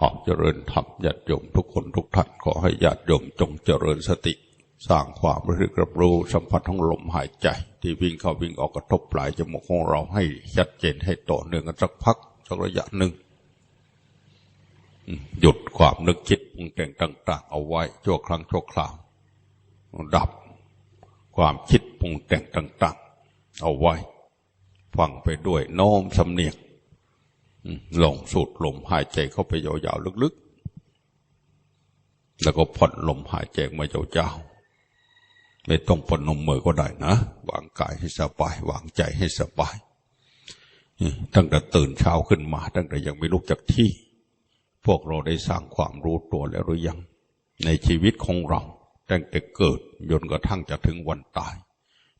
ออกเจริญธรรมญาติโยมทุกคนทุกท่านขอให้ญาติโยมจงเจริญสติ สร้างความรู้สึกรับรู้สัมผัสของลมหายใจ ที่วิ่งเข้าวิ่งออกกระทบปลายจมูกของเราให้ชัดเจนให้ต่อเนื่องกันสักพักสักระยะหนึ่งหยุดความนึกคิดปรุงแต่งต่าง ๆ เอาไว้ชั่วครั้งชั่วคราว ดับความคิดปรุงแต่งต่าง ๆ เอาไว้ ฟังไปด้วยโน้มสำเนียง ลงสูดลมหายใจเข้าไปยาวๆลึกๆ แล้วก็ผ่อนลมหายใจมายาวๆไม่ต้องปนนมมือก็ได้นะ วางกายให้สบาย วางใจให้สบาย ตั้งแต่ตื่นเช้าขึ้นมา ตั้งแต่ยังไม่ลุกจากที่ พวกเราได้สร้างความรู้ตัวแล้วหรือยัง ในชีวิตของเรา ตั้งแต่เกิดจนกระทั่งจะถึงวันตาย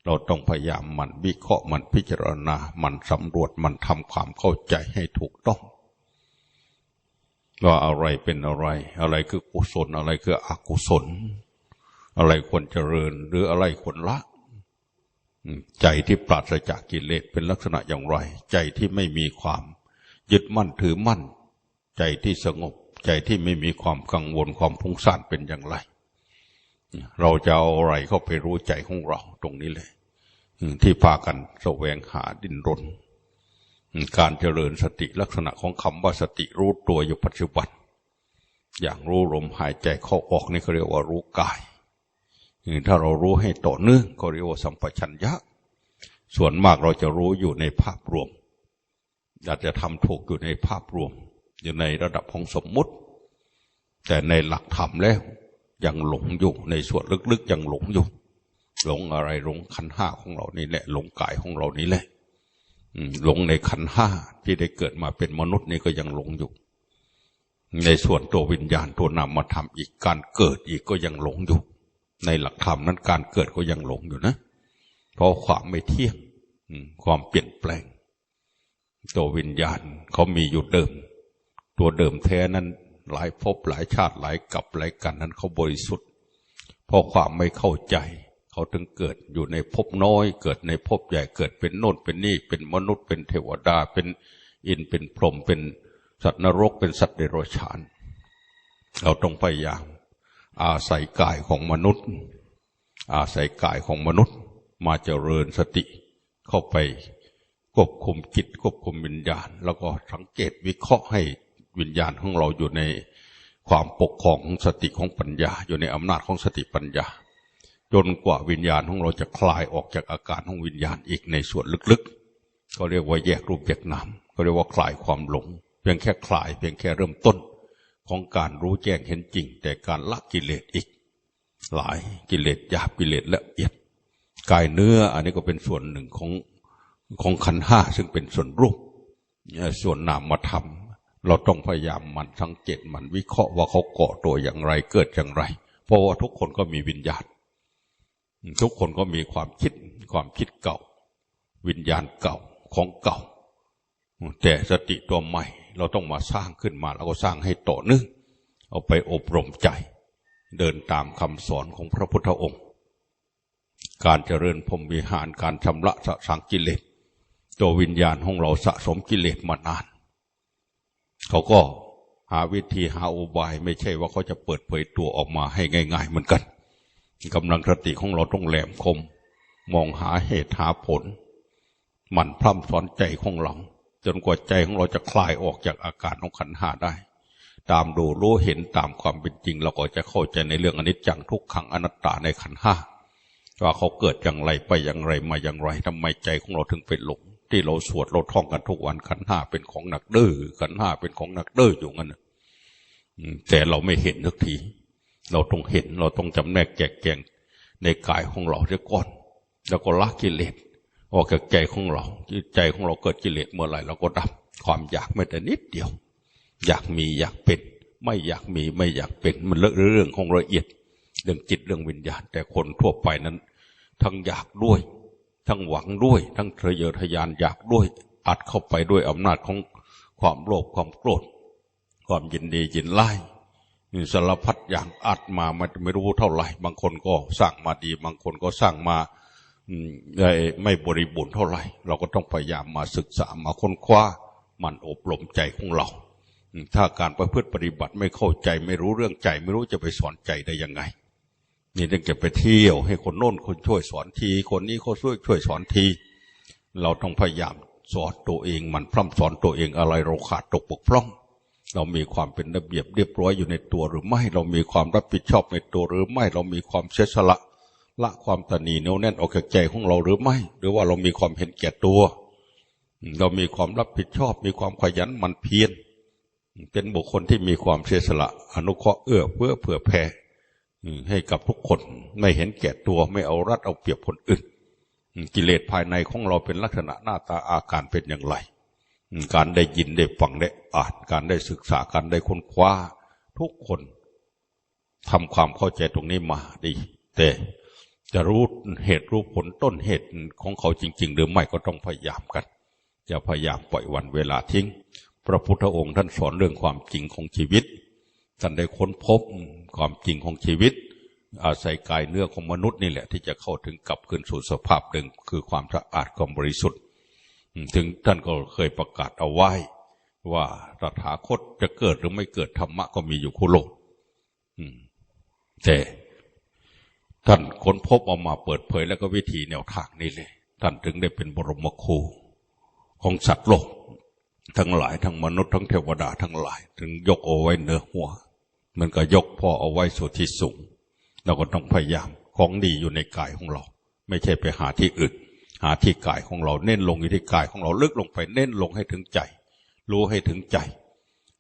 เราต้องพยายามมันวิเคราะห์มันพิจารณา มันสำรวจมันทำความเข้าใจให้ถูกต้องว่าอะไรเป็นอะไร อะไรคือกุศลอะไรคืออกุศล อะไรควรเจริญ หรืออะไรควรละใจที่ปราศจากกิเลสเป็นลักษณะอย่างไร ใจที่ไม่มีความ ยึดมั่นถือมั่น ใจที่สงบ ใจที่ไม่มีความกังวลความพุ่งซ่านเป็นอย่างไร เราจะเอาอะไรเข้าไปรู้ใจของเราตรงนี้เลย ที่พากันแสวงหาดินรน การเจริญสติลักษณะของคำว่าสติรู้ตัวอยู่ปัจจุบัน อย่างรู้ลมหายใจเข้าออกนี่เขาเรียกว่ารู้กาย ถ้าเรารู้ให้ต่อเนื่องก็เรียกว่าสัมปชัญญะ ส่วนมากเราจะรู้อยู่ในภาพรวมอยาจจะทำถูกอยู่ในภาพรวม อยู่ในระดับของสมมุติ แต่ในหลักธรรมแล้วยังหลงอยู่ในส่วนลึกๆยังหลงอยู่ หลงอะไรหลงขันห้าของเรานี่แหละหลงกายของเรานี่แหละหลงในขันห้าที่ได้เกิดมาเป็นมนุษย์นี่ก็ยังหลงอยู่ ในส่วนตัววิญญาณตัวนามธรรมอีกการเกิดอีกก็ยังหลงอยู่ ในหลักธรรมนั้นการเกิดก็ยังหลงอยู่นะ เพราะความไม่เที่ยงความเปลี่ยนแปลง ตัววิญญาณเขามีอยู่เดิม ตัวเดิมแท้นั้นหลายภพหลายชาติหลายกับหลายกันนั้นเขาบริสุทธิ์เพราะความไม่เข้าใจ เขาถึงเกิดอยู่ในภพน้อย เกิดในภพใหญ่เกิดเป็นโน่นเป็นนี่เป็นมนุษย์เป็นเทวดาเป็นอินเป็นพรหมเป็นสัตว์นรกเป็นสัตว์เดรัจฉาน เราต้องพยายามอาศัยกายของมนุษย์ อาศัยกายของมนุษย์มาเจริญสติเข้าไปควบคุมจิตควบคุมวิญญาณ แล้วก็สังเกตวิเคราะห์ให้วิญญาณของเราอยู่ในความปกครองของสติของปัญญา อยู่ในอำนาจของสติปัญญา จนกว่าวิญญาณของเราจะคลายออกจากอาการของวิญญาณอีกในส่วนลึกๆ ก็เรียกว่าแยกรูปแยกนามก็เรียกว่าคลายความหลง เพียงแค่คลายเพียงแค่เริ่มต้น ของการรู้แจ้งเห็นจริง แต่การละกิเลสอีก หลายกิเลสหยาบกิเลสละเอียดกายเนื้ออันนี้ก็เป็นส่วนหนึ่งของของขันห้าซึ่งเป็นส่วนรูปส่วนนามมาทำเราต้องพยายามมันสังเกตมันวิเคราะห์ว่าเขาเกาะตัวอย่างไรเกิดอย่างไร เพราะว่าทุกคนก็มีวิญญาณ ทุกคนก็มีความคิดความคิดเก่า วิญญาณเก่าของเก่า แต่สติตัวใหม่ เราต้องมาสร้างขึ้นมาแล้วก็สร้างให้ต่อเนื่องเอาไปอบรมใจ เดินตามคำสอนของพระพุทธองค์ การเจริญพรมวิหารการชำระสะสางกิเลสตัววิญญาณของเราสะสมกิเลสมานาน เขาก็หาวิธีหาอุบายไม่ใช่ว่าเขาจะเปิดเผยตัวออกมาให้ง่าย ๆ เหมือนกัน กำลังสติของเราต้องแหลมคม มองหาเหตุหาผล หมั่นพร่ำสอนใจของเราจนกว่าใจของเราจะคลายออกจากอาการของขันหาได้ ตามดูรู้เห็นตามความเป็นจริง เราก็จะเข้าใจในเรื่องอนิจจังทุกขังอนัตตาในขันห้าว่าเขาเกิดอย่างไรไปอย่างไรมาอย่างไรทำไมใจของเราถึงเป็นหลง ที่เราสวดเราท่องกันทุกวันขันห้าเป็นของหนักเด้อขันห้าเป็นของหนักเด้ออยู่งั้นแต่เราไม่เห็นทุกที เราต้องเห็นเราต้องจำแนกแจกแจงในกายของเราเสียก่อน แล้วก็ละกิเลสออกจากใจของเราใจของเราเกิดกิเลสเมื่อไหร่เราก็ดับความอยากไม่แต่นิดเดียว อยากมีอยากเป็น ไม่อยากมีไม่อยากเป็นมันเรื่องของละเอียด เรื่องจิตเรื่องวิญญาณ แต่คนทั่วไปนั้น ทั้งอยากด้วย ทั้งหวังด้วย ทั้งทะเยอทะยานอยากด้วย อัดเข้าไปด้วยอำนาจของความโลภความโกรธความยินดียินไล่ สารพัดอย่างอัดมาไม่รู้เท่าไหร่ บางคนก็สร้างมาดี บางคนก็สร้างมาไม่บริบูรณ์เท่าไหร่ เราก็ต้องพยายามมาศึกษามาค้นคว้ามันอบรมใจของเรา ถ้าการประพฤติปฏิบัติไม่เข้าใจไม่รู้เรื่องใจ ไม่รู้จะไปสอนใจได้ยังไง นี่ต้องเก็บไปเที่ยวให้คนโน้นคนช่วยสอนที คนนี้เขาช่วยช่วยสอนที เราต้องพยายามสอนตัวเองมันพร่ำสอนตัวเองอะไรเราขาดตกบกพร่อง เรามีความเป็นระเบียบเรียบร้อยอยู่ในตัวหรือไม่ เรามีความรับผิดชอบในตัวหรือไม่ เรามีความเสียสละละความตนีเนียวแน่นออกจากใจของเราหรือไม่ หรือว่าเรามีความเห็นแก่ตัว เรามีความรับผิดชอบ มีความขยันมันเพียร เป็นบุคคลที่มีความเสียสละ อนุเคราะห์เอื้อเพื่อเผื่อแผ่ให้กับทุกคน ไม่เห็นแก่ตัว ไม่เอารัดเอาเปรียบคนอื่น กิเลสภายในของเราเป็นลักษณะหน้าตาอาการเป็นอย่างไร การได้ยินได้ฟังได้อ่าน การได้ศึกษาการได้ค้นคว้า ทุกคนทำความเข้าใจตรงนี้มาดี แต่จะรู้เหตุรู้ผลต้นเหตุของเขาจริง ๆ หรือไม่ก็ต้องพยายามกันอย่าพยายามปล่อยวันเวลาทิ้ง พระพุทธองค์ท่านสอนเรื่องความจริงของชีวิตท่านได้ค้นพบความจริงของชีวิต อาศัยกายเนื้อของมนุษย์นี่แหละ ที่จะเข้าถึงกลับคืนสู่สภาพหนึ่งคือความสะอาดความบริสุทธิ์ ถึงท่านก็เคยประกาศเอาไว้ ว่าตถาคตจะเกิดหรือไม่เกิดธรรมะก็มีอยู่คู่โลกแต่ท่านค้นพบออกมาเปิดเผยแล้วก็วิธีแนวทางนี้เลย ท่านถึงได้เป็นบรมครูของสัตว์โลก ทั้งหลายทั้งมนุษย์ทั้งเทวดาทั้งหลาย ถึงยกเอาไว้เหนือหัว มันก็ยกพ่อเอาไว้สู่ที่สูงเราก็ต้องพยายามของดีอยู่ในกายของเรา ไม่ใช่ไปหาที่อื่น หาที่กายของเราเน้นลงอยู่ที่กายของเราลึกลงไปเน้นลงให้ถึงใจ รู้ให้ถึงใจ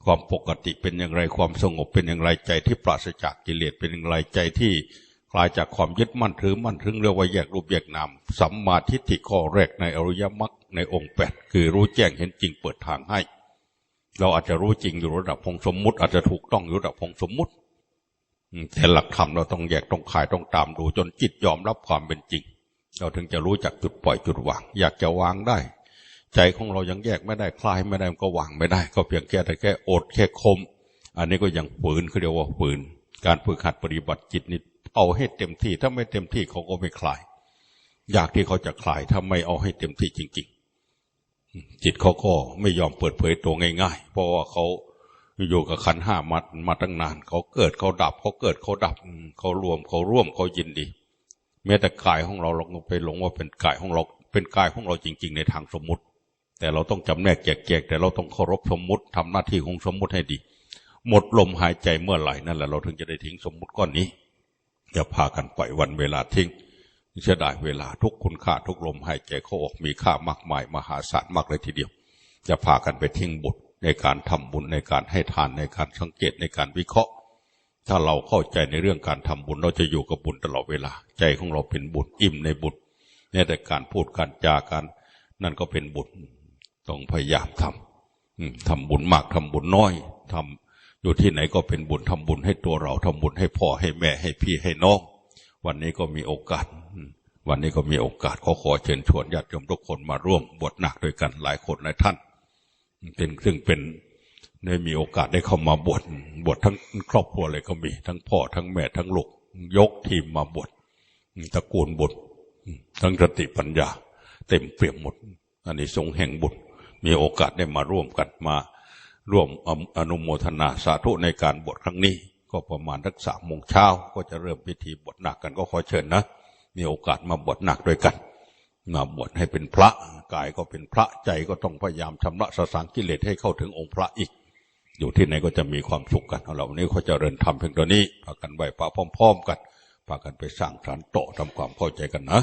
ความปกติเป็นอย่างไรความสงบเป็นอย่างไรใจที่ปราศจากกิเลสเป็นอย่างไรใจที่คลายจากความยึดมั่นถือมั่นถึงเรียกว่าแยกรูปแยกนามสัมมาทิฏฐิข้อแรกในอริยมรรคในองค์แปดคือรู้แจ้งเห็นจริงเปิดทางให้ เราอาจจะรู้จริงอยู่ระดับพงสมมุติอาจจะถูกต้องอยู่ระดับพงสมมุติแต่หลักธรรมเราต้องแยกต้องขายต้องตามดูจนจิตยอมรับความเป็นจริง เราถึงจะรู้จักจุดปล่อยจุดวาง อยากจะวางได้ ใจของเรายังแยกไม่ได้คลายไม่ได้ก็วางไม่ได้ ก็เพียงแค่แต่แค่อดแค่คม อันนี้ก็ยังฝืนเขาเรียกว่าฝืน การฝึกหัดปฏิบัติจิตนี่เอาให้เต็มที่ถ้าไม่เต็มที่เขาก็ไม่คลาย อยากที่เขาจะคลายถ้าไม่เอาให้เต็มที่จริงจิตเขาก็ไม่ยอมเปิดเผยตัวง่าย ๆ เพราะว่าเขาอยู่กับขันห้ามามาตั้งนาน เขาเกิดเขาดับเขาเกิดเขาดับเขารวมเขาร่วมเขายินดี แม้แต่กายของเราเราไปหลงว่าเป็นกายของเราเป็นกายของเราจริง ๆ ในทางสมมติ แต่เราต้องจำแนกแยกๆแต่เราต้องเคารพสมมติทำหน้าที่ของสมมติให้ดี หมดลมหายใจเมื่อไหร่นั่นแหละเราถึงจะได้ทิ้งสมมติก้อนนี้อย่าพากันปล่อยวันเวลาทิ้งเสียดายเวลาทุกคุณค่าทุกลมหายใจเข้าออกมีค่ามากมายมหาศาลมากเลยทีเดียวจะพากันไปทิ้งบุญในการทำบุญในการให้ทานในการสังเกตในการวิเคราะห์ ถ้าเราเข้าใจในเรื่องการทำบุญเราจะอยู่กับบุญตลอดเวลา ใจของเราเป็นบุญอิ่มในบุญเนี่ยแต่การพูดการจาการนั่นก็เป็นบุญต้องพยายามทำทำบุญมากทำบุญน้อยทำอยู่ที่ไหนก็เป็นบุญทำบุญให้ตัวเราทำบุญให้พ่อให้แม่ให้พี่ให้น้อง วันนี้ก็มีโอกาส วันนี้ก็มีโอกาสขอขอเชิญชวนญาติโยมทุกคนมาร่วมบวชหนักด้วยกันหลายคนหลายท่านเป็นซึ่งเป็น ได้มีโอกาสได้เข้ามาบวชบวชทั้งครอบครัวเลยก็มี ทั้งพ่อทั้งแม่ทั้งลูกยกทีมมาบวชตระกูลบุตรทั้งสติปัญญา เต็มเปี่ยมหมดอันนี้ทรงแห่งบุตรมีโอกาสได้มาร่วมกันมาร่วมอนุโมทนาสาธุในการบวชครั้งนี้ ก็ประมาณทักสามโมงเช้า ก็จะเริ่มพิธีบวชหนักกันก็ขอเชิญนะ มีโอกาสมาบวชหนักด้วยกัน มาบวชให้เป็นพระกายก็เป็นพระใจก็ต้องพยายามชำระสสางกิเลสให้เข้าถึงองค์พระอีก อยู่ที่ไหนก็จะมีความสุขกันเราวันนี้เขาจะเริญทำเพียงตัวนี้พากันไหวพระพร้อม ๆ กันพากันไปสร้างฐานโตทำความเข้าใจกันนะ